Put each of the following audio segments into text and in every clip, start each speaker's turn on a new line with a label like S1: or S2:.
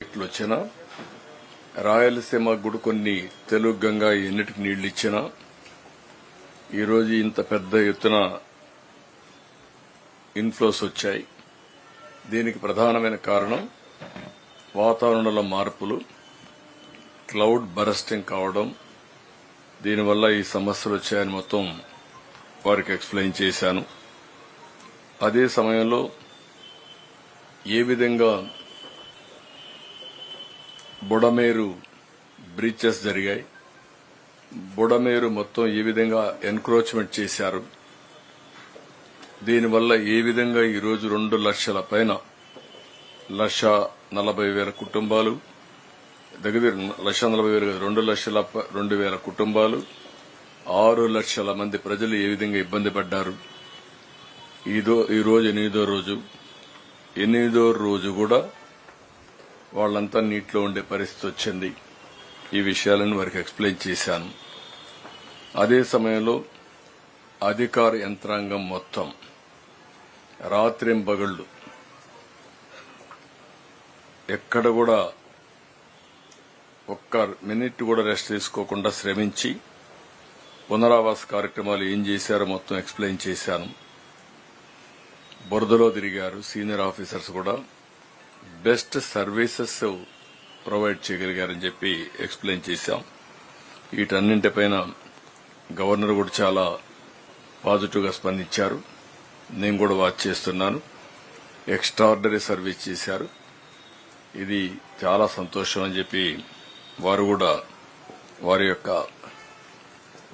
S1: ప్రాజెక్టులు వచ్చినా రాయలసీమ కూడా కొన్ని తెలుగు గంగా ఎన్నిటికి నీళ్ళు ఇచ్చినా ఈరోజు ఇంత పెద్ద ఎత్తున ఇన్ఫ్లోస్ వచ్చాయి. దీనికి ప్రధానమైన కారణం వాతావరణంలో మార్పులు క్లౌడ్ బరస్టింగ్ కావడం. దీనివల్ల ఈ సమస్యలు వచ్చాయని మొత్తం వారికి ఎక్స్ప్లెయిన్ చేశాను. అదే సమయంలో ఏ విధంగా బుడమేరు బ్రీచెస్ జరిగాయి. బుడమేరు మొత్తం ఏ విధంగా ఎన్క్రోచ్మెంట్ చేశారు? దీనివల్ల ఏ విధంగా ఈరోజు రెండు లక్షల పైన లక్ష నలభై వేల కుటుంబాలు దగ్గర లక్ష నలభై వేల రెండు లక్షల రెండు వేల కుటుంబాలు ఆరు లక్షల మంది ప్రజలు ఏ విధంగా ఇబ్బంది పడ్డారు? ఈదో ఈ రోజు ఎనిమిదో రోజు. ఎనిమిదో రోజు కూడా వాళ్ళంతా నీటిలో ఉండే పరిస్థితి వచ్చింది. ఈ విషయాలను వారికి ఎక్స్ప్లెయిన్ చేశాను. అదే సమయంలో అధికార యంత్రాంగం మొత్తం రాత్రింబగళ్ళు ఎక్కడ కూడా ఒక్క మినిట్ కూడా రెస్ట్ తీసుకోకుండా శ్రమించి పునరావాస కార్యక్రమాలు ఏం చేశారో మొత్తం ఎక్స్ప్లెయిన్ చేశాను. బురదలో తిరిగారు సీనియర్ ఆఫీసర్స్ కూడా. బెస్ట్ సర్వీసెస్ ప్రొవైడ్ చేయగలిగారని చెప్పి ఎక్స్ప్లెయిన్ చేశాం. వీటన్నింటిపైన గవర్నర్ కూడా చాలా పాజిటివ్గా స్పందించారు. నేను కూడా వాచ్ చేస్తున్నాను. ఎక్స్ట్రాడినరీ సర్వీస్ చేశారు. ఇది చాలా సంతోషం అని చెప్పి వారు కూడా వారి యొక్క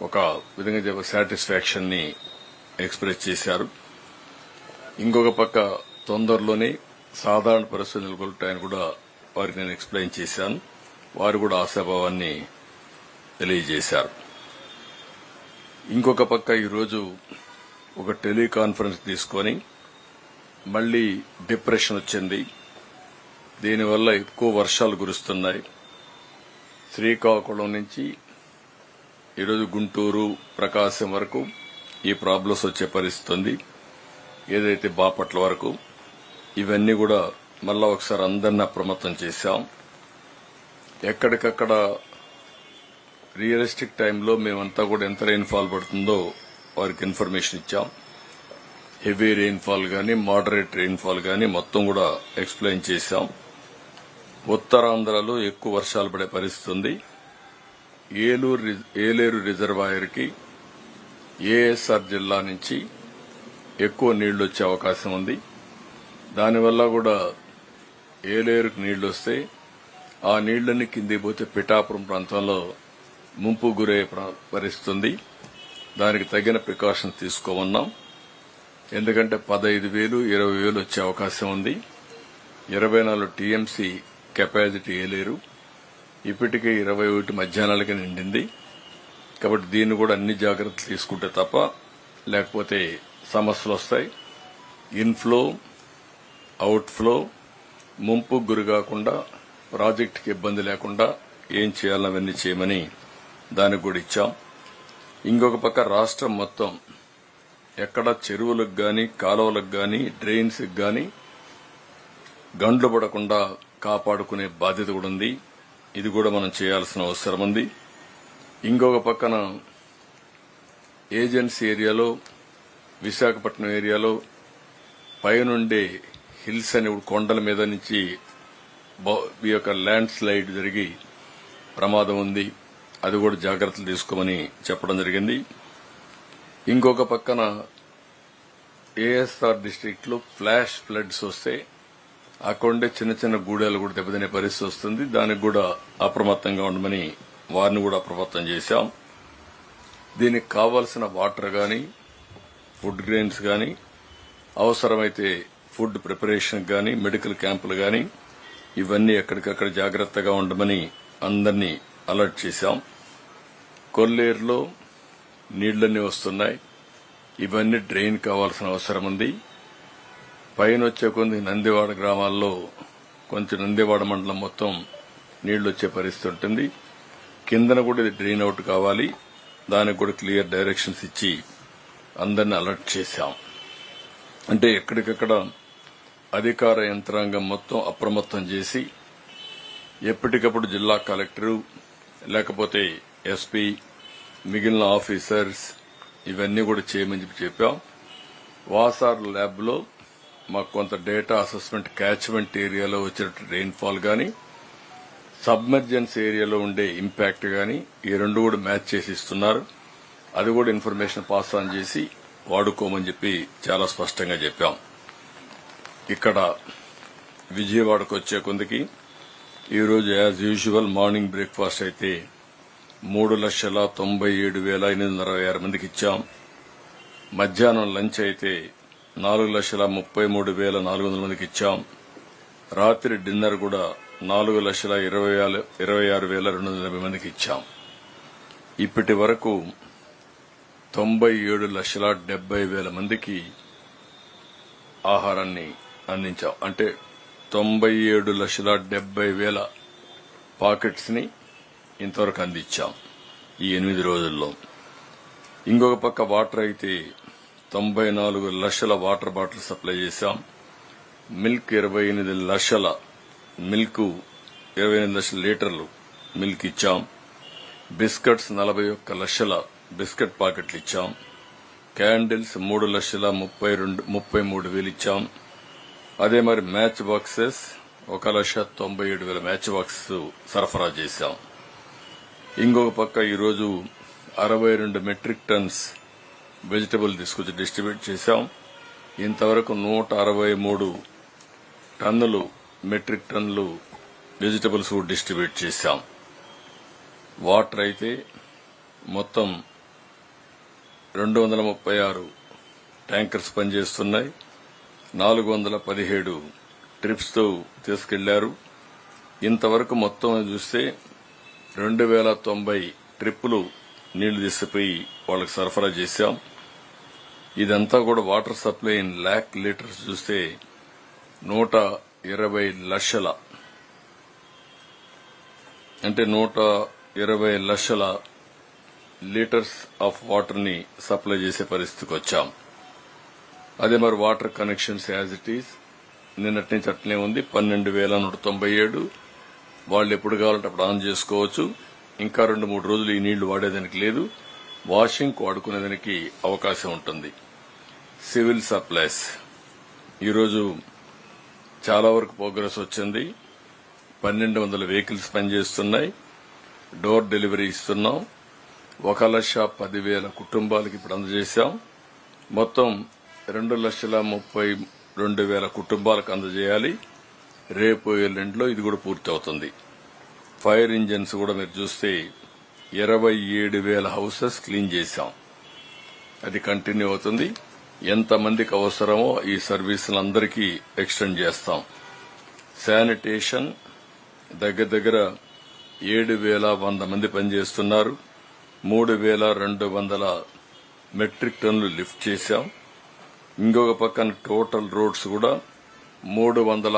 S1: ఒక విధంగా చెప్ప సాటిస్ఫాక్షన్ని ఎక్స్ప్రెస్ చేశారు. ఇంకొక పక్క తొందరలోనే సాధారణ పరిస్థితులు నెలకొల్టాయని కూడా వారికి నేను ఎక్స్ప్లెయిన్ చేశాను. వారు కూడా ఆశాభావాన్ని తెలియజేశారు. ఇంకొక పక్క ఈరోజు ఒక టెలికాన్ఫరెన్స్ తీసుకొని మళ్ళీ డిప్రెషన్ వచ్చింది. దీనివల్ల ఎక్కువ వర్షాలు కురుస్తున్నాయి. శ్రీకాకుళం నుంచి ఈరోజు గుంటూరు ప్రకాశం వరకు ఈ ప్రాబ్లమ్స్ వచ్చే పరిస్థితి ఉంది. ఏదైతే బాపట్ల వరకు ఇవన్నీ కూడా మళ్ళా ఒకసారి అందరినీ అప్రమత్తం చేశాం. ఎక్కడికక్కడ రియలిస్టిక్ టైంలో మేమంతా కూడా ఎంత రెయిన్ఫాల్ పడుతుందో వారికి ఇన్ఫర్మేషన్ ఇచ్చాం. హెవీ రెయిన్ఫాల్ గాని మోడరేట్ రెయిన్ఫాల్ గాని మొత్తం కూడా ఎక్స్ప్లెయిన్ చేశాం. ఉత్తరాంధ్రలో ఎక్కువ వర్షాలు పడే పరిస్థితి ఉంది. ఏలూరు ఏలేరు రిజర్వాయర్కి ఏఎస్ఆర్ జిల్లా నుంచి ఎక్కువ నీళ్ళు వచ్చే అవకాశం ఉంది. దానివల్ల కూడా ఏలేరుకు నీళ్ళు వస్తే ఆ నీళ్ళన్నీ కింది పోతే పిఠాపురం ప్రాంతంలో ముంపు గురయ్యే ప్ర- దానికి తగిన ప్రికాషన్స్ తీసుకోమన్నాం. ఎందుకంటే పదహైదు వేలు ఇరవై వేలు వచ్చే అవకాశం ఉంది. ఇరవై నాలుగు టీఎంసీ కెపాసిటీ ఏలేరు. ఇప్పటికే ఇరవై ఒకటి మధ్యాహ్నాలకి నిండింది. కాబట్టి దీన్ని కూడా అన్ని జాగ్రత్తలు తీసుకుంటే తప్ప లేకపోతే సమస్యలు వస్తాయి. ఇన్ఫ్లో అవుట్ఫ్లో ముంపు గురి కాకుండా ప్రాజెక్టుకి ఇబ్బంది లేకుండా ఏం చేయాలని చేయమని దానికి కూడా ఇచ్చాం. ఇంకొక పక్క రాష్ట్రం మొత్తం ఎక్కడ చెరువులకు గాని కాలువలకు గాని డ్రైన్స్కి గాని గండ్లు పడకుండా కాపాడుకునే బాధ్యత కూడా ఉంది. ఇది కూడా మనం చేయాల్సిన అవసరం ఉంది. ఇంకొక పక్కన ఏజెన్సీ ఏరియాలో విశాఖపట్నం ఏరియాలో పైనుండే హిల్స్ అనే కొండల మీద నుంచి ఈ యొక్క ల్యాండ్ స్లైడ్ జరిగి ప్రమాదం ఉంది. అది కూడా జాగ్రత్తలు తీసుకోమని చెప్పడం జరిగింది. ఇంకొక పక్కన ఏఎస్ఆర్ డిస్టిక్లో ఫ్లాష్ ఫ్లడ్స్ వస్తే అక్కడుండే చిన్న చిన్న గూడెలు కూడా దెబ్బతినే పరిస్థితి వస్తుంది. దానికి కూడా అప్రమత్తంగా ఉండమని వారిని కూడా అప్రమత్తం చేశాం. దీనికి కావాల్సిన వాటర్ గాని ఫుడ్ గ్రెయిన్స్ గాని అవసరమైతే ఫుడ్ ప్రిపరేషన్ గాని మెడికల్ క్యాంపులు గాని ఇవన్నీ ఎక్కడికక్కడ జాగ్రత్తగా ఉండమని అందరినీ అలర్ట్ చేశాం. కొల్లేరులో నీళ్ళన్నీ వస్తున్నాయి. ఇవన్నీ డ్రైన్ కావాల్సిన అవసరం ఉంది. పైన వచ్చే కొన్ని నందివాడ గ్రామాల్లో కొంచెం నందివాడ మండలం మొత్తం నీళ్ళు వచ్చే పరిస్థితి ఉంటుంది. కిందన కూడా ఇది డ్రైన్ అవుట్ కావాలి. దానికి కూడా క్లియర్ డైరెక్షన్స్ ఇచ్చి అందరిని అలర్ట్ చేశాం. అంటే ఎక్కడికక్కడ అధికార యంత్రాంగం మొత్తం అప్రమత్తం చేసి ఎప్పటికప్పుడు జిల్లా కలెక్టరు లేకపోతే ఎస్పీ మిగిలిన ఆఫీసర్స్ ఇవన్నీ కూడా చేయమని చెప్పి చెప్పాం. వాసార్ ల్యాబ్లో మాకు కొంత డేటా అసెస్మెంట్ క్యాచ్మెంట్ ఏరియాలో వచ్చిన రెయిన్ఫాల్ కానీ సబ్మర్జెన్స్ ఏరియాలో ఉండే ఇంపాక్ట్ కానీ ఈ రెండు కూడా మ్యాచ్ చేసి ఇస్తున్నారు. అది కూడా ఇన్ఫర్మేషన్ పాస్ ఆన్ చేసి వాడుకోమని చెప్పి చాలా స్పష్టంగా చెప్పాం. ఇక్కడ విజయవాడకు వచ్చే కొందికి ఈరోజు యాజ్ యూజువల్ మార్నింగ్ బ్రేక్ఫాస్ట్ అయితే మూడు లక్షల తొంభై ఏడు వేల ఎనిమిది వందల అరవై ఆరు మందికి ఇచ్చాం. మధ్యాహ్నం లంచ్ అయితే నాలుగు లక్షల ముప్పై మూడు వేల నాలుగు వందల మందికి ఇచ్చాం. రాత్రి డిన్నర్ కూడా నాలుగు లక్షల ఇరవై ఇరవై ఆరు వేల రెండు వందల ఎనభై మందికి ఇచ్చాం. ఇప్పటి వరకు తొంభై ఏడు లక్షల డెబ్బై వేల మందికి ఆహారాన్ని అందించాం. అంటే తొంభై ఏడు లక్షల డెబ్బై వేల పాకెట్స్ని ఇంతవరకు అందించాం ఈ ఎనిమిది రోజుల్లో. ఇంకొక పక్క వాటర్ అయితే తొంభై నాలుగు లక్షల వాటర్ బాటిల్ సప్లై చేశాం. మిల్క్ ఇరవై ఎనిమిది లక్షల మిల్క్ ఇరవై ఎనిమిది లక్షల లీటర్లు మిల్క్ ఇచ్చాం. బిస్కెట్స్ నలభై ఒక్క లక్షల బిస్కెట్ పాకెట్లు ఇచ్చాం. క్యాండిల్స్ మూడు లక్షల ముప్పై రెండు ముప్పై మూడు వేలు ఇచ్చాం. అదే మరి మ్యాచ్ బాక్సెస్ ఒక లక్ష తొంభై ఏడు వేల మ్యాచ్ బాక్స్ సరఫరా చేశాం. ఇంకొక పక్క ఈరోజు అరవై రెండు మెట్రిక్ టన్స్ వెజిటబుల్ తీసుకొచ్చి డిస్ట్రిబ్యూట్ చేశాం. ఇంతవరకు నూట అరవై మూడు టన్నులు మెట్రిక్ టన్నులు వెజిటబుల్స్ డిస్ట్రిబ్యూట్ చేశాం. వాటర్ అయితే మొత్తం రెండు వందల ముప్పై ఆరు ట్యాంకర్స్ పనిచేస్తున్నాయి. నాలుగు వందల పదిహేడు ట్రిప్స్తో తీసుకెళ్ళారు. ఇంతవరకు మొత్తం చూస్తే రెండు వేల తొంభై ట్రిప్పులు నీళ్ళు తీసుకుపోయి వాళ్ళకి సరఫరా చేశాం. ఇదంతా కూడా water supply in lakh litres చూస్తే నూట ఇరవై లక్షల. అంటే నూట ఇరవై లక్షల లీటర్స్ ఆఫ్ వాటర్ని సప్లై చేసే పరిస్థితికి వచ్చాం. అదే మరి water connections as it is నిన్నటి నుంచి అట్లనే ఉంది. పన్నెండు వేల నూట తొంభై ఏడు. వాళ్ళు ఎప్పుడు కావాలంటే అప్పుడు ఆన్ చేసుకోవచ్చు. ఇంకా రెండు మూడు రోజులు ఈ నీళ్ళు వాడేదానికి లేదు. వాషింగ్ వాడుకునేదానికి అవకాశం ఉంటుంది. Civil supplies. ఈరోజు చాలా వరకు ప్రోగ్రెస్ వచ్చింది. పన్నెండు వందల వెహికల్స్ పనిచేస్తున్నాయి. డోర్ డెలివరీ ఇస్తున్నాం. ఒక లక్ష పదివేల కుటుంబాలకి ఇప్పుడు అందజేశాం. మొత్తం రెండు లక్షల ముప్పై రెండు వేల కుటుంబాలకు అందజేయాలి. రేపు ఎల్లుండిలో ఇది కూడా పూర్తి అవుతుంది ఫైర్ ఇంజన్స్ కూడా మీరు చూస్తే ఇరవై ఏడు వేల హౌసెస్ క్లీన్ చేశాం. అది కంటిన్యూ అవుతుంది. ఎంతమందికి అవసరమో ఈ సర్వీసులందరికీ ఎక్స్టెండ్ చేస్తాం. శానిటేషన్ దగ్గర దగ్గర ఏడు వేల వంద మంది పనిచేస్తున్నారు. మూడు వేల రెండు వందల మెట్రిక్ టన్లు లిఫ్ట్ చేశాం. ఇంకొక పక్కన టోటల్ రోడ్స్ కూడా మూడు వందల